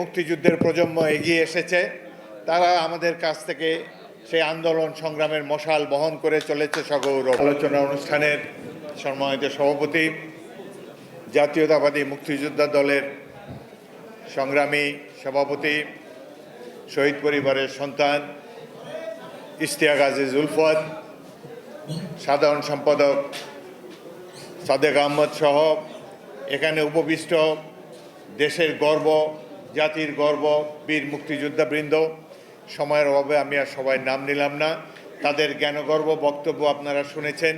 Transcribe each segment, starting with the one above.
মুক্তিযুদ্ধের প্রজন্ম এগিয়ে এসেছে। তারা আমাদের কাছ থেকে সেই আন্দোলন সংগ্রামের মশাল বহন করে চলেছে সগৌরব আলোচনা অনুষ্ঠানের সম্মানিত সভাপতি। জাতীয়তাবাদী মুক্তিযোদ্ধা দলের সংগ্রামী সভাপতি, শহীদ পরিবারের সন্তান, ইশতিয়াক আজিজ উলফত, সাধারণ সম্পাদক সাদেক আহমদ সহ এখানে উপবিষ্ট দেশের গর্ব জাতির গর্ব, বীর মুক্তিযোদ্ধাবৃন্দ। সময়ের অভাবে আমি আর সবাই নাম নিলাম না। তাদের জ্ঞানগর্ব বক্তব্য আপনারা শুনেছেন।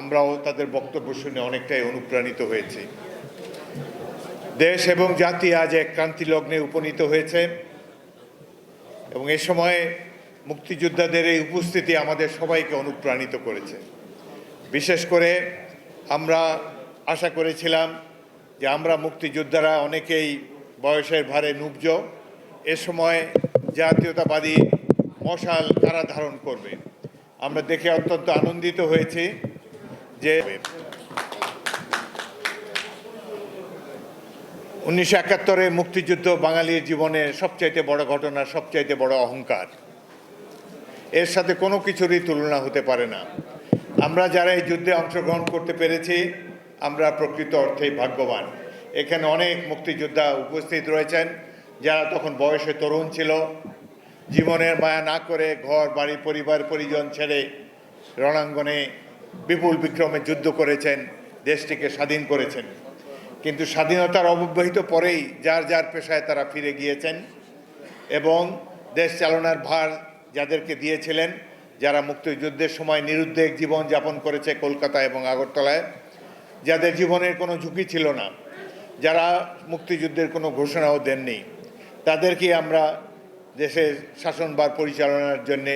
আমরাও তাদের বক্তব্য শুনে অনেকটাই অনুপ্রাণিত হয়েছি। দেশ এবং জাতি আজ এক ক্রান্তি লগ্নে উপনীত হয়েছে এবং এ সময়ে মুক্তিযোদ্ধাদের এই উপস্থিতি আমাদের সবাইকে অনুপ্রাণিত করেছে। বিশেষ করে আমরা আশা করেছিলাম যে আমরা মুক্তিযোদ্ধারা অনেকেই বয়সের ভারে নুবজ। এ সময় জাতীয়তাবাদী মশাল কারা ধারণ করবে? আমরা দেখে অত্যন্ত আনন্দিত হয়েছি যে উনিশশো একাত্তরে মুক্তিযুদ্ধ বাঙালির জীবনে সবচাইতে বড় ঘটনা, সবচাইতে বড় অহংকার। এর সাথে কোনো কিছুরই তুলনা হতে পারে না। আমরা যারা এই যুদ্ধে অংশগ্রহণ করতে পেরেছি, আমরা প্রকৃত অর্থেই ভাগ্যবান। এখানে অনেক মুক্তিযোদ্ধা উপস্থিত রয়েছেন, যারা তখন বয়সে তরুণ ছিল। জীবনের মায়া না করে ঘর, বাড়ি, পরিবার, পরিজন ছেড়ে রণাঙ্গনে বিপুল বিক্রমে যুদ্ধ করেছেন, দেশটিকে স্বাধীন করেছেন। কিন্তু স্বাধীনতার অব্যবহিত পরেই যার যার পেশায় তারা ফিরে গিয়েছেন এবং দেশ চালনার ভার যাদেরকে দিয়েছিলেন, যারা মুক্তিযুদ্ধের সময় নিরুদ্বেগ জীবন যাপন করেছে কলকাতা এবং আগরতলায়, যাদের জীবনের কোনো ঝুঁকি ছিল না। যারা মুক্তিযুদ্ধের কোনো ঘোষণাও দেননি, তাদেরকে আমরা দেশের শাসনভার পরিচালনার জন্যে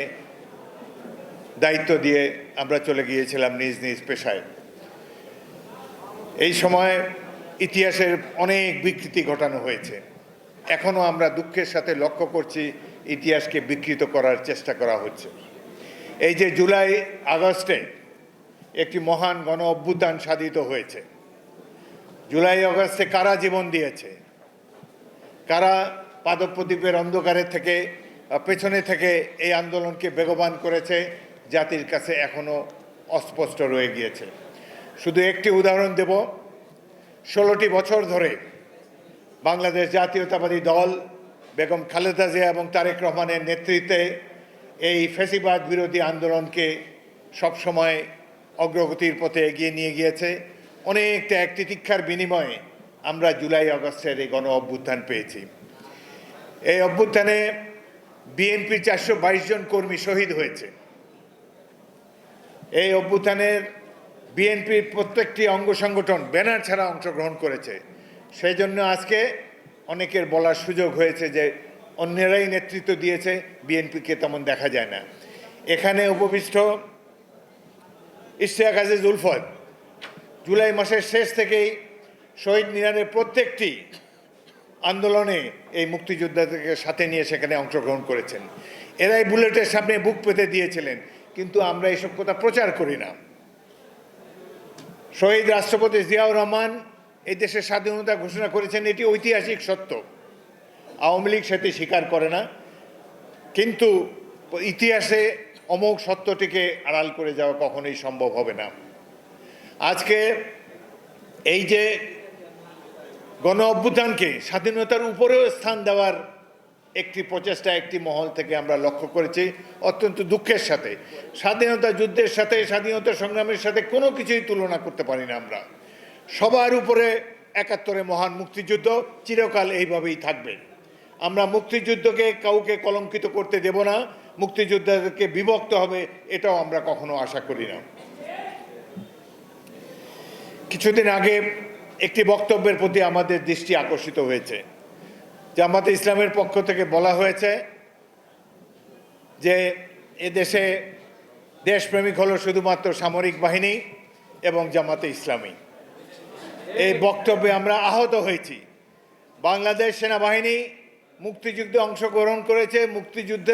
দায়িত্ব দিয়ে আমরা চলে গিয়েছিলাম নিজ নিজ পেশায়। এই সময় ইতিহাসের অনেক বিকৃতি ঘটানো হয়েছে। এখনও আমরা দুঃখের সাথে লক্ষ্য করছি ইতিহাসকে বিকৃত করার চেষ্টা করা হচ্ছে। এই যে জুলাই আগস্টে একটি মহান গণ অভ্যুত্থান সাধিত হয়েছে জুলাই আগস্টে কারা জীবন দিয়েছে? কারা পাদপ্রদীপের অন্ধকারে থেকে পেছনে থেকে এই আন্দোলনকে বেগবান করেছে, জাতির কাছে এখনও অস্পষ্ট রয়ে গিয়েছে। শুধু একটি উদাহরণ দেব, ষোলোটি বছর ধরে বাংলাদেশ জাতীয়তাবাদী দল বেগম খালেদা জিয়া এবং তারেক রহমানের নেতৃত্বে এই ফেসিবাদ বিরোধী আন্দোলনকে সবসময় অগ্রগতির পথে এগিয়ে নিয়ে গিয়েছে। অনেকটা এক তিতিক্ষার বিনিময়ে আমরা জুলাই আগস্টের এই গণ অভ্যুত্থান পেয়েছি। এই অভ্যুত্থানে বিএনপির চারশো বাইশ জন কর্মী শহীদ হয়েছে। এই অভ্যুত্থানের বিএনপির প্রত্যেকটি অঙ্গ সংগঠন ব্যানার ছাড়া অংশগ্রহণ করেছে। সেই জন্য আজকে অনেকের বলার সুযোগ হয়েছে যে অন্যেরাই নেতৃত্ব দিয়েছে বিএনপিকে তেমন দেখা যায় না। এখানে উপবিষ্ট ইশতিয়াক আজিজ উলফত জুলাই মাসের শেষ থেকেই শহীদ মিনারের প্রত্যেকটি আন্দোলনে এই মুক্তিযোদ্ধাদেরকে সাথে নিয়ে সেখানে অংশগ্রহণ করেছেন। এরাই বুলেটের সামনে বুক পেতে দিয়েছিলেন, কিন্তু আমরা এসব কথা প্রচার করি না। শহীদ রাষ্ট্রপতি জিয়াউর রহমান এই দেশের স্বাধীনতা ঘোষণা করেছেন, এটি ঐতিহাসিক সত্য। আওয়ামী লীগ সেটি স্বীকার করে না, কিন্তু ইতিহাসে অমোঘ সত্যটিকে আড়াল করে যাওয়া কখনোই সম্ভব হবে না। আজকে এই যে গণ অভ্যুত্থানকে স্বাধীনতার উপরেও স্থান দেওয়ার একটি প্রচেষ্টা, একটি মহল থেকে আমরা লক্ষ্য করেছি অত্যন্ত দুঃখের সাথে। স্বাধীনতা যুদ্ধের সাথে, স্বাধীনতা সংগ্রামের সাথে কোনো কিছুই তুলনা করতে পারি না আমরা। সবার উপরে একাত্তরে মহান মুক্তিযুদ্ধ চিরকাল এইভাবেই থাকবে। আমরা মুক্তিযুদ্ধকে কাউকে কলঙ্কিত করতে দেব না, মুক্তিযোদ্ধাদেরকে বিভক্ত হবে, এটাও আমরা কখনো আশা করি না। কিছুদিন আগে একটি বক্তব্যের প্রতি আমাদের দৃষ্টি আকর্ষিত হয়েছে জামাতে ইসলামের পক্ষ থেকে বলা হয়েছে যে এদেশে দেশপ্রেমিক হলো শুধুমাত্র সামরিক বাহিনী এবং জামাতে ইসলামী। এই বক্তব্যে আমরা আহত হয়েছি। বাংলাদেশ সেনাবাহিনী মুক্তিযুদ্ধে অংশগ্রহণ করেছে, মুক্তিযুদ্ধের